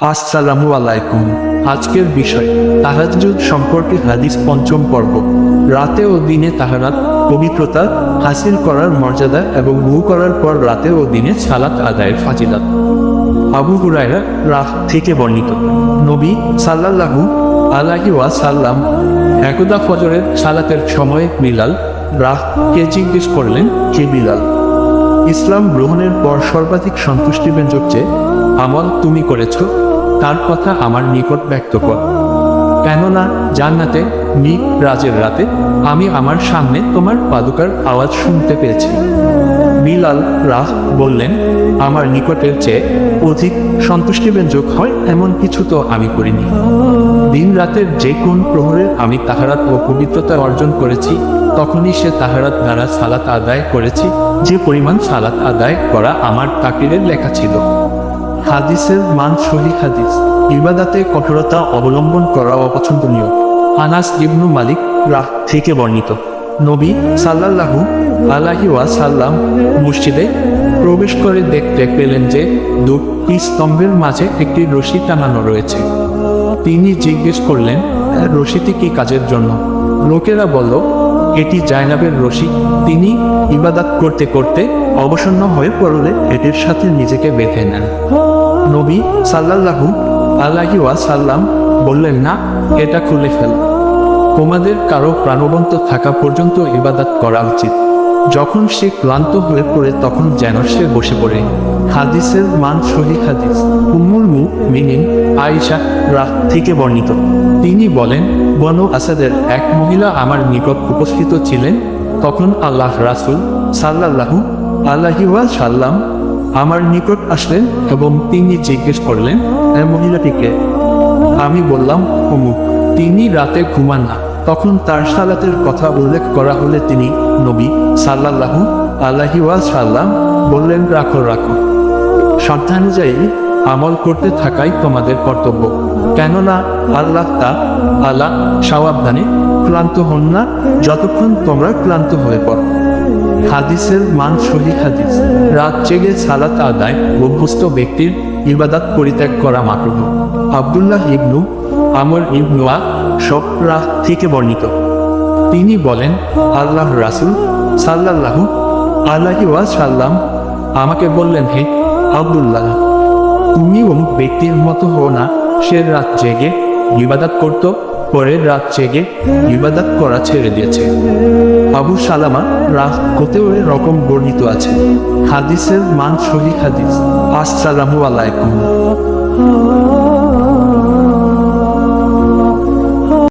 আসসালামু আলাইকুম। আজকের বিষয়, তাহাজ্জুদ সম্পর্কে হাদিস পঞ্চম পর্ব। রাতে ও দিনে তাহারাত পবিত্রতা হাসিল করার মর্যাদা এবং মু করার পর রাতে ও দিনে সালাত আদায়ের ফাজিলাত। আবু হুরায়রা রাহ থেকে বর্ণিত। নবী সাল্লাল্লাহু আলাহি ওয়া সাল্লাম একদা ফজরের সালাতের সময়ে বিলাল রাহ কে জিজ্ঞেস করলেন কে বিলাল ইসলাম গ্রহণের পর সর্বাধিক সন্তুষ্টিব্যঞ্জক যে আমল তুমি করেছ, তার কথা আমার নিকট ব্যক্ত কর। কেননা জান্নাতে মি রাজের রাতে আমি আমার সামনে তোমার পাদুকার আওয়াজ শুনতে পেয়েছি। বিলাল রাহ বললেন, আমার নিকটের চেয়ে অধিক সন্তুষ্টিব্যঞ্জক হয় এমন কিছু তো আমি করিনি। দিন রাতের যে কোন প্রহরে আমি তাহারাত ও পবিত্রতা অর্জন করেছি, তখনই সে তাহারাত দ্বারা সালাত আদায় করেছি। যে পরিমাণ সালাত আদায় করা আমার তাকিরের লেখা ছিল হাদিসের মান সহি হাদিস। ইবাদাতে কঠোরতা অবলম্বন করা অপছন্দনীয়। আনাস ইবনু মালিক রাহ থেকে বর্ণিত। নবী সাল্লাল্লাহু আলাহি ওয়া সাল্লাম মসজিদে প্রবেশ করে দেখতে পেলেন যে দুটি স্তম্ভের মাঝে একটি রশি টানানো রয়েছে। তিনি জিজ্ঞেস করলেন "হ্যাঁ, রশিটি কি কাজের জন্য? লোকেরা বলল এটি জায়নাবের রশি। তিনি ইবাদাত করতে করতে অবসন্ন হয়ে পড়লে এটির সাথে নিজেকে বেঁধে নেন। নবী সাল্লাল্লাহু আলাহি ওয়া সাল্লাম বললেন, না, এটা খুলে ফেল। তোমাদের কারও প্রাণবন্ত থাকা পর্যন্ত ইবাদাত করা উচিত। যখন সে ক্লান্ত হয়ে পড়ে, তখন যেন সে বসে পড়ে। হাদিসের মান সহি হাদিস। উম্মুল মু মিনিং আয়েশা রাহ থেকে বর্ণিত। তিনি বলেন, বনু আসাদের এক মহিলা আমার নিকট উপস্থিত ছিলেন। তখন আল্লাহ রাসূল সাল্লাল্লাহু আলাইহি ওয়া সাল্লাম আমার নিকট আসলেন এবং তিনি জিজ্ঞেস করলেন মহিলাটিকে? আমি বললাম, অমুক। তিনি রাতে ঘুমান না। তখন তার সালাতের কথা উল্লেখ করা হলে তিনি নবী সাল্লাল্লাহু আলাহি ওয়া সাল্লাম বললেন, রাখো রাখো। সাধ্যানুযায়ী আমল করতে থাকাই তোমাদের কর্তব্য। কেননা আল্লাহ তা আল্লাহ সাওয়াবধানে ক্লান্ত হন না, যতক্ষণ তোমরা ক্লান্ত হয়ে পড়ো। হাদিসের মান সহি হাদিস। রাত জেগে সালাত আদায়, অভ্যস্ত ব্যক্তির ইবাদাত পরিত্যাগ করা মাকরুহ। আবদুল্লাহ ইবনু আমর ইবনুয়া সব রাহ থেকে বর্ণিত। তিনি বলেন আল্লাহ রাসুল সাল্লাল্লাহু আলাইহি ওয়া সাল্লাম আমাকে বললেন, হে আব্দুল্লাহ, তুমিও ব্যক্তির মতো হো না। সে রাত জেগে ইবাদত করত, পরের রাত জেগে ইবাদত করা ছেড়ে দিয়েছে। আবু সালামা রাত হতেও এ রকম বর্ণিত আছে। হাদিসের মান সহি হাদিস। আসসালামু আলাইকুম।